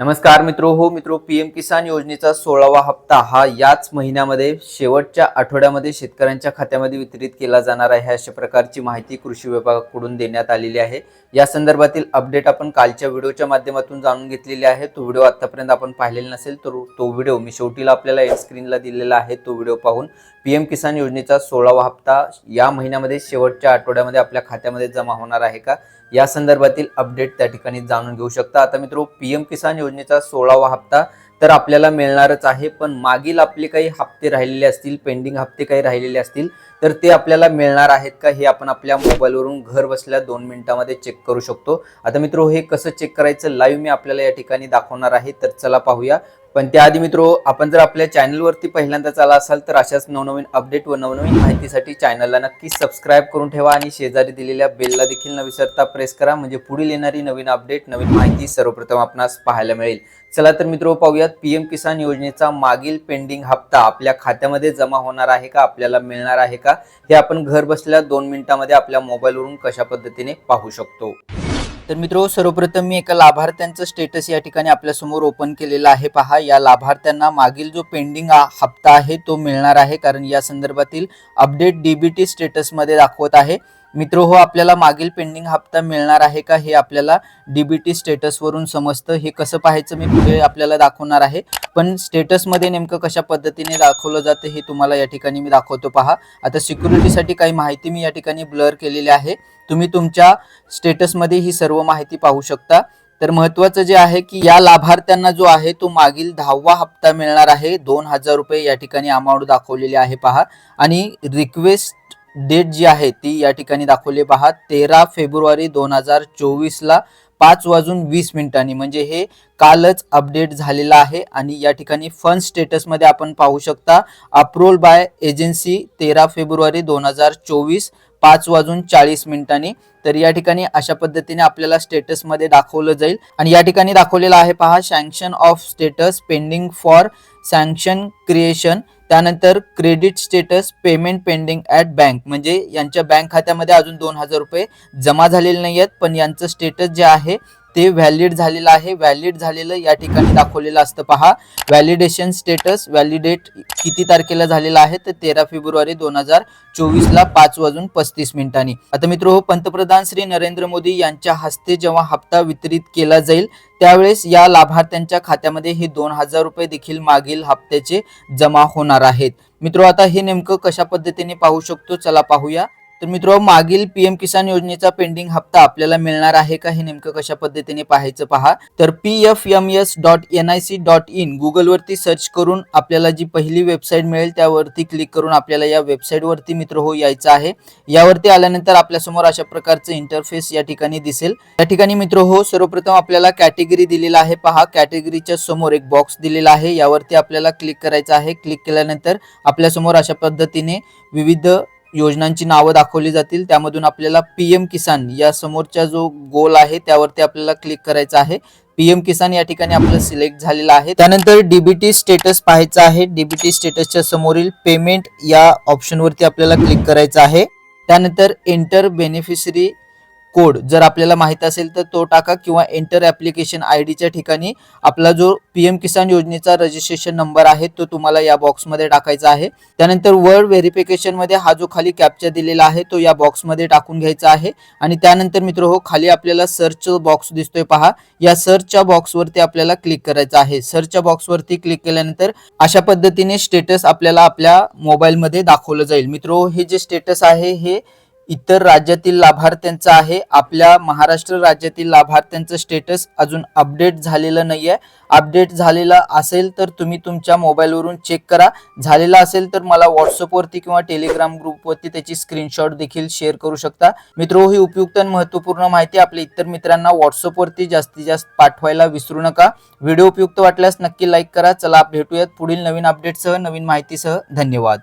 नमस्कार मित्रो हो मित्रो पी एम किसान योजनेचा सोळावा हप्ता हा याच महिन्यामध्ये शेवटच्या आठवड्यामध्ये शेतकऱ्यांच्या खात्यामध्ये वितरित केला जाणार आहे. अशा प्रकारची माहिती कृषी विभागाकडून देण्यात आलेली आहे. या संदर्भातील अपडेट आपण कालच्या व्हिडिओच्या माध्यमातून जाणून घेतलेली आहे. तो व्हिडिओ आतापर्यंत आपण पाहिलेला नसेल तर तो व्हिडिओ मी शेवटीला आपल्याला एड स्क्रीनला दिलेला आहे. तो व्हिडिओ पाहून पीएम किसान योजनेचा सोळावा हप्ता या महिन्यामध्ये शेवटच्या आठवड्यामध्ये आपल्या खात्यामध्ये जमा होणार आहे का? या संदर्भातील अपडेट त्या ठिकाणी जाणून घेऊ शकता. आता मित्रो पीएम किसान योजनेचा सोळावा हप्ता तर आपल्याला मिळणारच आहे पण मागील आपले काही हप्ते राहिलेले असतील पेंडिंग हप्ते काही राहिलेले असतील तर ते आपल्याला मिळणार आहेत का हे आपण आपल्या मोबाईलवरून घर बसल्या दोन मिनिटामध्ये चेक करू शकतो. आता मित्र हे कसं चेक करायचं? लाईव्ह मी आपल्याला या ठिकाणी दाखवणार आहे तर चला पाहूया. पण त्याआधी मित्रो आपण जर आपल्या चॅनलवरती पहिल्यांदा आला असाल तर अशाच नवनवीन अपडेट व नवनवीन माहितीसाठी चॅनलला नक्की सबस्क्राईब करून ठेवा आणि शेजारी दिलेल्या बेलला देखील न विसरता प्रेस करा म्हणजे पुढील येणारी नवीन अपडेट नवीन माहिती सर्वप्रथम आपणास पाहायला मिळेल. चला तर मित्रो पाहूयात पीएम किसान योजनेचा मागील पेंडिंग हप्ता आपल्या खात्यामध्ये जमा होणार आहे का आपल्याला मिळणार आहे का हे आपण घर बसल्या दोन मिनिटांमध्ये आपल्या मोबाईलवरून कशा पद्धतीने पाहू शकतो. तर मित्रो सर्वप्रथम मी एका लाभार्थ्यांचं स्टेटस या ठिकाणी आपल्यासमोर ओपन केलेलं आहे. पहा या लाभार्थ्यांना मागील जो पेंडिंग हप्ता आहे तो मिळणार आहे. कारण या संदर्भातील अपडेट डीबीटी स्टेटसमध्ये दाखवत आहे. मित्र हो आपल्याला मागील पेंडिंग हप्ता मिळणार आहे का हे आपल्याला डीबीटी स्टेटसवरून समजतं. हे कसं पाहायचं मी पुढे आपल्याला दाखवणार आहे. पण स्टेटसमध्ये नेमकं कशा पद्धतीने दाखवलं जातं हे तुम्हाला या ठिकाणी मी दाखवतो. पहा. आता सिक्युरिटीसाठी काही माहिती मी या ठिकाणी ब्लर केलेली आहे. तुम्ही तुमच्या स्टेटसमध्ये ही सर्व माहिती पाहू शकता. तर महत्वाचं जे आहे की या लाभार्थ्यांना जो आहे तो मागील दहावा हप्ता मिळणार आहे. दोन हजार रुपये या ठिकाणी अमाऊंट दाखवलेली आहे पहा. आणि रिक्वेस्ट डेट जी आहे ती या ठिकाणी दाखवली पहा तेरा फेब्रुवारी दोन हजार चोवीसला पाच वाजून वीस मिनिटांनी. म्हणजे हे कालच अपडेट झालेलं आहे आणि या ठिकाणी फंड स्टेटसमध्ये आपण पाहू शकता अप्रूव्हल बाय एजन्सी तेरा फेब्रुवारी दोन हजार चोवीस पाच वाजून चाळीस मिनिटांनी. तर या ठिकाणी अशा पद्धतीने आपल्याला स्टेटसमध्ये दाखवलं जाईल. आणि या ठिकाणी दाखवलेलं आहे पहा sanction of status pending for sanction creation त्यानंतर credit status payment pending at bank म्हणजे यांच्या बँक खात्यामध्ये अजून दोन हजार रुपये जमा झालेले नाही आहेत पण यांचं स्टेटस जे आहे ते व्हॅलिड झालेलं आहे. व्हॅलिड झालेलं या ठिकाणी दाखवलेलं असतं पहा. व्हॅलिडेशन स्टेटस व्हॅलिडेट किती तारखेला झालेलं आहे तर तेरा फेब्रुवारी दोन हजार चोवीसला पाच वाजून पस्तीस मिनिटांनी. आता मित्र हो पंतप्रधान श्री नरेंद्र मोदी यांच्या हस्ते जेव्हा हप्ता वितरित केला जाईल त्यावेळेस या लाभार्थ्यांच्या खात्यामध्ये हे दोन हजार रुपये देखील मागील हप्त्याचे जमा होणार आहेत. मित्र आता हे नेमकं कशा पद्धतीने पाहू शकतो? चला पाहूया. तर मित्र मागील पीएम किसान योजनेचा पेंडिंग हप्ता आपल्याला मिळणार आहे का हे नेमकं कशा पद्धतीने पाहायचं पहा. तर P F M S dot N I C dot in गुगलवरती सर्च करून आपल्याला जी पहिली वेबसाईट मिळेल त्यावरती क्लिक करून आपल्याला या वेबसाईटवरती मित्र हो यायचं आहे. यावरती आल्यानंतर आपल्यासमोर अशा प्रकारचं इंटरफेस या ठिकाणी दिसेल. या ठिकाणी मित्र हो सर्वप्रथम आपल्याला कॅटेगरी दिलेला आहे. पहा कॅटेगरीच्या समोर एक बॉक्स दिलेला आहे. यावरती आपल्याला क्लिक करायचं आहे. क्लिक केल्यानंतर आपल्यासमोर अशा पद्धतीने विविध योजनांची नावं दाखवली जातील. त्यामधून आपल्याला पी एम किसान या समोरचा जो गोल आहे त्यावरती आपल्याला क्लिक करायचं आहे. पीएम किसान या ठिकाणी आपलं सिलेक्ट झालेलं आहे. त्यानंतर डीबीटी स्टेटस पाहायचं आहे. डीबीटी स्टेटसच्या समोरील पेमेंट या ऑप्शनवरती आपल्याला क्लिक करायचं आहे. त्यानंतर एंटर बेनिफिशरी कोड जर आपल्याला माहीत असेल तर तो टाका किंवा एंटर ॲप्लिकेशन आय डीच्या ठिकाणी आपला जो पी एम किसान योजनेचा रजिस्ट्रेशन नंबर आहे तो तुम्हाला या बॉक्समध्ये टाकायचा आहे. त्यानंतर वर्ड व्हेरिफिकेशनमध्ये हा जो खाली कॅप्चा दिलेला आहे तो या बॉक्समध्ये टाकून घ्यायचा आहे. आणि त्यानंतर मित्र हो खाली आपल्याला सर्च बॉक्स दिसतोय पहा. या सर्चच्या बॉक्सवरती आपल्याला क्लिक करायचं आहे. सर्चच्या बॉक्सवरती क्लिक केल्यानंतर अशा पद्धतीने स्टेटस आपल्याला आपल्या मोबाईलमध्ये दाखवलं जाईल. मित्र हो, हे जे स्टेटस आहे हे इतर राज्यातील लाभार्थ्यांचं आहे. आपल्या महाराष्ट्र राज्यातील लाभार्थ्यांचं स्टेटस अजून अपडेट झालेलं नाही आहे अपडेट झालेलं असेल तर तुम्ही तुमच्या मोबाईलवरून चेक करा. झालेलं असेल तर मला व्हॉट्सअपवरती किंवा टेलिग्राम ग्रुपवरती त्याची स्क्रीनशॉट देखील शेअर करू शकता. मित्रो ही उपयुक्त आणि महत्त्वपूर्ण माहिती आपल्या इतर मित्रांना व्हॉट्सअपवरती जास्तीत जास्त पाठवायला विसरू नका. व्हिडिओ उपयुक्त वाटल्यास नक्की लाईक करा. चला भेटूयात. पुढील नवीन अपडेटसह नवीन माहितीसह धन्यवाद.